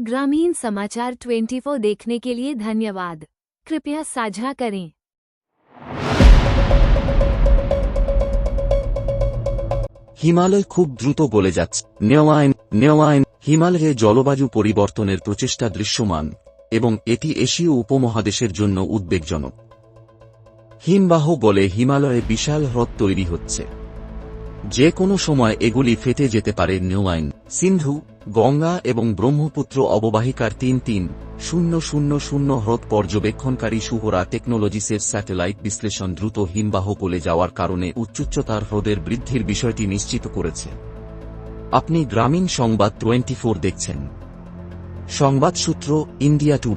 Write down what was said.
ग्रामीण समाचार 24 देखने के लिए धन्यवाद कृपया साझा करें হিমালয় খুব দ্রুত গলে যাচ্ছে নেওয়াইন নেওয়াইন হিমালয়ে জলবায়ু পরিবর্তনের প্রচেষ্টা দৃশ্যমান এবং এটি এশীয় উপমহাদেশের জন্য উদ্বেগজনক হিমবাহ গলে হিমালয়ে বিশাল হ্রদ তৈরি হচ্ছে যে কোনো সময় এগুলি ফেটে যেতে পারে নেওয়াইন সিন্ধু, গঙ্গা এবং ব্রহ্মপুত্র অববাহিকার তিন তিন শূন্য শূন্য শূন্য হ্রদ পর্যবেক্ষণকারী সুহরা টেকনোলজিসের স্যাটেলাইট বিশ্লেষণ দ্রুত হিমবাহ গলে যাওয়ার কারণে উচ্চুচ্চতার হ্রদের বৃদ্ধির বিষয়টি নিশ্চিত করেছে। আপনি গ্রামীণ সংবাদ টোয়েন্টি দেখছেন। সংবাদ সূত্র, ইন্ডিয়া টু